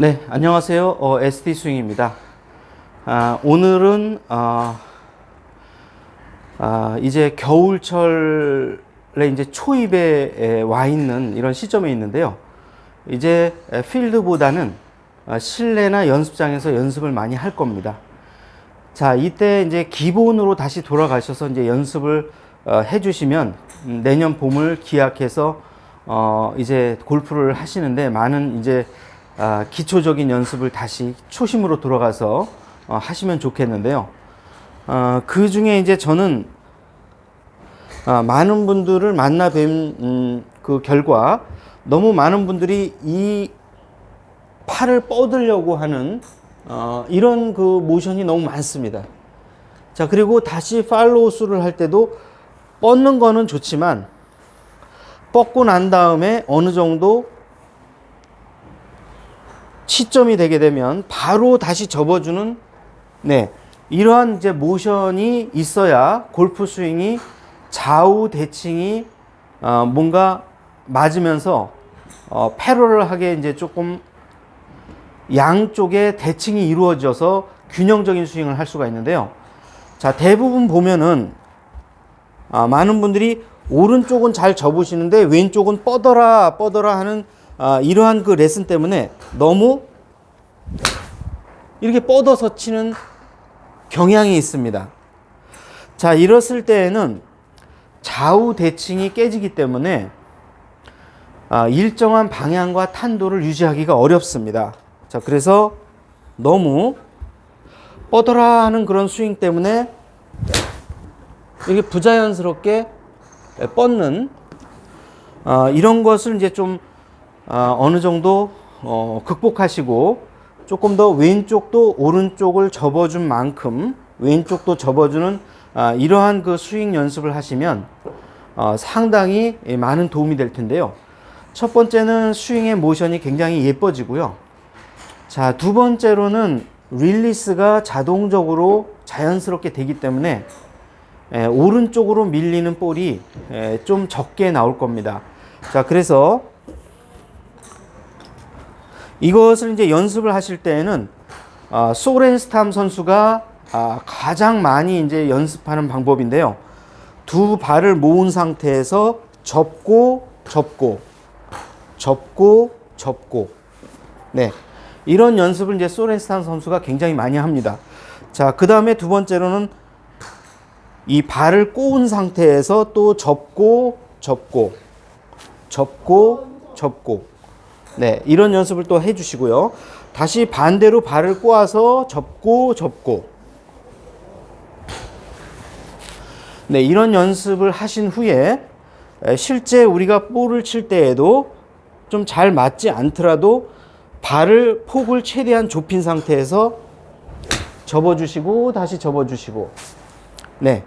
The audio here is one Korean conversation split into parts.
네, 안녕하세요. 어, ST 스윙입니다. 아, 오늘은 어, 아, 이제 겨울철에 이제 초입에 에, 와 있는 이런 시점에 있는데요. 이제 에, 필드보다는 어, 실내나 연습장에서 연습을 많이 할 겁니다. 자, 이때 이제 기본으로 다시 돌아가셔서 이제 연습을 어, 해주시면 음, 내년 봄을 기약해서 어, 이제 골프를 하시는데 많은 이제 아, 기초적인 연습을 다시 초심으로 돌아가서 어, 하시면 좋겠는데요. 어, 그 중에 이제 저는 아, 많은 분들을 만나 뵌 음, 그 결과 너무 많은 분들이 이 팔을 뻗으려고 하는 어, 이런 그 모션이 너무 많습니다. 자, 그리고 다시 팔로우 수를 할 때도 뻗는 거는 좋지만 뻗고 난 다음에 어느 정도 시점이 되게 되면 바로 다시 접어주는 네 이러한 이제 모션이 있어야 골프 스윙이 좌우 대칭이 어, 뭔가 맞으면서 어, 패러를하게 이제 조금 양쪽에 대칭이 이루어져서 균형적인 스윙을 할 수가 있는데요. 자 대부분 보면은 아, 많은 분들이 오른쪽은 잘 접으시는데 왼쪽은 뻗어라 뻗어라 하는 아, 이러한 그 레슨 때문에 너무 이렇게 뻗어서 치는 경향이 있습니다. 자, 이랬을 때에는 좌우 대칭이 깨지기 때문에 아, 일정한 방향과 탄도를 유지하기가 어렵습니다. 자, 그래서 너무 뻗어라 하는 그런 스윙 때문에 이게 부자연스럽게 뻗는 어, 이런 것을 이제 좀 어, 어느 정도 어, 극복하시고 조금 더 왼쪽도 오른쪽을 접어준 만큼 왼쪽도 접어주는 아, 이러한 그 스윙 연습을 하시면 어, 상당히 많은 도움이 될 텐데요. 첫 번째는 스윙의 모션이 굉장히 예뻐지고요. 자, 두 번째로는 릴리스가 자동적으로 자연스럽게 되기 때문에 에, 오른쪽으로 밀리는 볼이 에, 좀 적게 나올 겁니다. 자, 그래서 이것을 이제 연습을 하실 때에는 아, 소렌스탐 선수가 아, 가장 많이 이제 연습하는 방법인데요. 두 발을 모은 상태에서 접고 접고 접고 접고 네 이런 연습을 이제 소렌스탐 선수가 굉장히 많이 합니다. 자, 그 다음에 두 번째로는 이 발을 꼬은 상태에서 또 접고 접고 접고 접고 네 이런 연습을 또 해주시고요. 다시 반대로 발을 꼬아서 접고 접고. 네 이런 연습을 하신 후에 에, 실제 우리가 볼을 칠 때에도 좀 잘 맞지 않더라도 발을 폭을 최대한 좁힌 상태에서 접어주시고 다시 접어주시고. 네.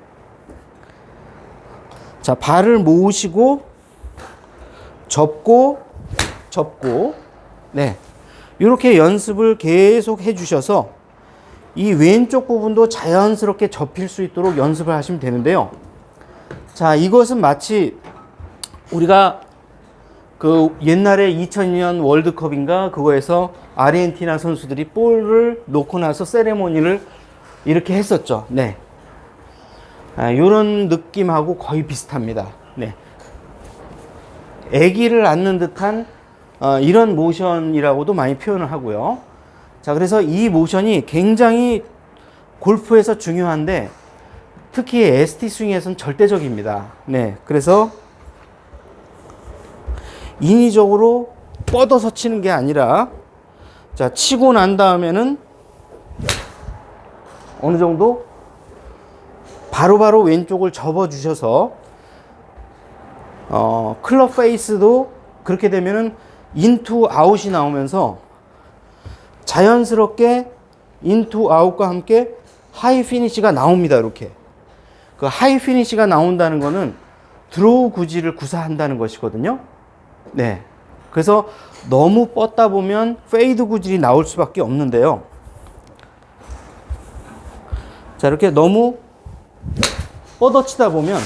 자, 발을 모으시고 접고 접고 네. 이렇게 연습을 계속 해 주셔서 이 왼쪽 부분도 자연스럽게 접힐 수 있도록 연습을 하시면 되는데요. 자, 이것은 마치 우리가 그 옛날에 2002년 월드컵인가 그거에서 아르헨티나 선수들이 볼을 놓고 나서 세레모니를 이렇게 했었죠. 네. 아, 이런 느낌하고 거의 비슷합니다. 네. 아기를 안는 듯한 어, 이런 모션이라고도 많이 표현을 하고요. 자, 그래서 이 모션이 굉장히 골프에서 중요한데 특히 ST 스윙에서는 절대적입니다. 네. 그래서 인위적으로 뻗어서 치는 게 아니라 자, 치고 난 다음에는 어느 정도 바로바로 왼쪽을 접어 주셔서 어, 클럽 페이스도 그렇게 되면은 인투 아웃이 나오면서 자연스럽게 인투 아웃과 함께 하이 피니시가 나옵니다. 이렇게. 그 하이 피니시가 나온다는 거는 드로우 구질을 구사한다는 것이거든요. 네. 그래서 너무 뻗다 보면 페이드 구질이 나올 수밖에 없는데요. 자, 이렇게 너무 뻗어치다 보면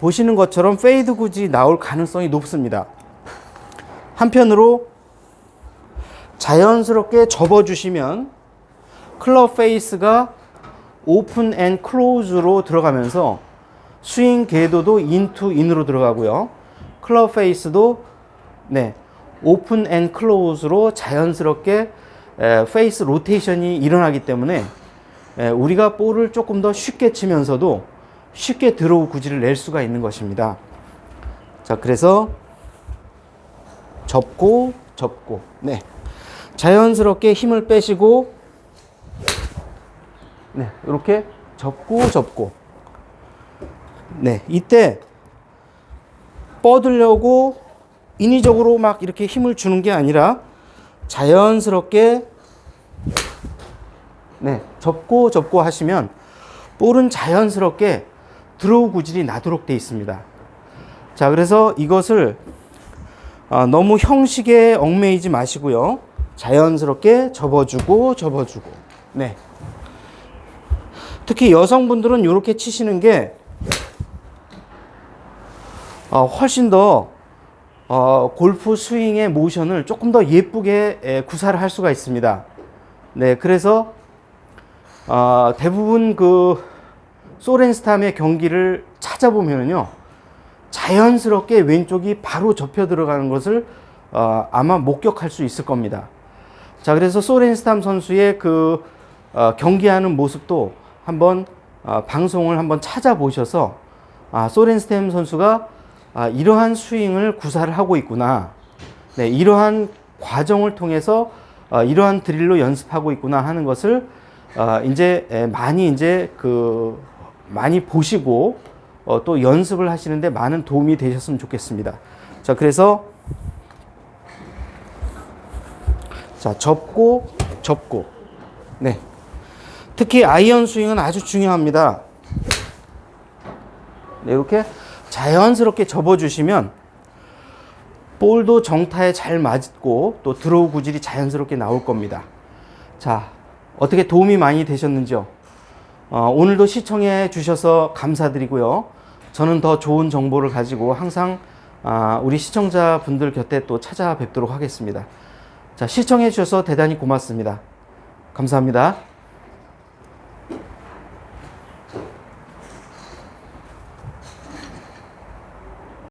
보시는 것처럼 페이드 구질이 나올 가능성이 높습니다. 한편으로 자연스럽게 접어주시면 클럽 페이스가 오픈 앤 클로즈로 들어가면서 스윙 궤도도 인투 인으로 들어가고요. 클럽 페이스도 네 오픈 앤 클로즈로 자연스럽게 에, 페이스 로테이션이 일어나기 때문에 에, 우리가 볼을 조금 더 쉽게 치면서도 쉽게 드로우 구질을 낼 수가 있는 것입니다. 자, 그래서 접고 접고. 네. 자연스럽게 힘을 빼시고 네 이렇게 접고 접고. 네 이때 뻗으려고 인위적으로 막 이렇게 힘을 주는 게 아니라 자연스럽게 네 접고 접고 하시면 볼은 자연스럽게 드로우 구질이 나도록 되어 있습니다. 자 그래서 이것을 아, 너무 형식에 얽매이지 마시고요. 자연스럽게 접어주고 접어주고. 네. 특히 여성분들은 이렇게 치시는 게 어, 훨씬 더 어, 골프 스윙의 모션을 조금 더 예쁘게 에, 구사를 할 수가 있습니다. 네, 그래서 어, 대부분 그 소렌스탐의 경기를 찾아보면요. 자연스럽게 왼쪽이 바로 접혀 들어가는 것을 어, 아마 목격할 수 있을 겁니다. 자, 그래서 소렌스탐 선수의 그 어, 경기하는 모습도 한번 어, 방송을 한번 찾아보셔서 아, 소렌스탐 선수가 아, 이러한 스윙을 구사를 하고 있구나. 네, 이러한 과정을 통해서 어, 이러한 드릴로 연습하고 있구나 하는 것을 어, 이제 에, 많이 이제 그 많이 보시고 어, 또 연습을 하시는데 많은 도움이 되셨으면 좋겠습니다. 자, 그래서 자, 접고 접고. 네. 특히 아이언 스윙은 아주 중요합니다. 네, 이렇게 자연스럽게 접어 주시면 볼도 정타에 잘 맞고 또 드로우 구질이 자연스럽게 나올 겁니다. 자, 어떻게 도움이 많이 되셨는지요? 어, 오늘도 시청해 주셔서 감사드리고요. 저는 더 좋은 정보를 가지고 항상 아, 우리 시청자분들 곁에 또 찾아뵙도록 하겠습니다. 자, 시청해 주셔서 대단히 고맙습니다. 감사합니다.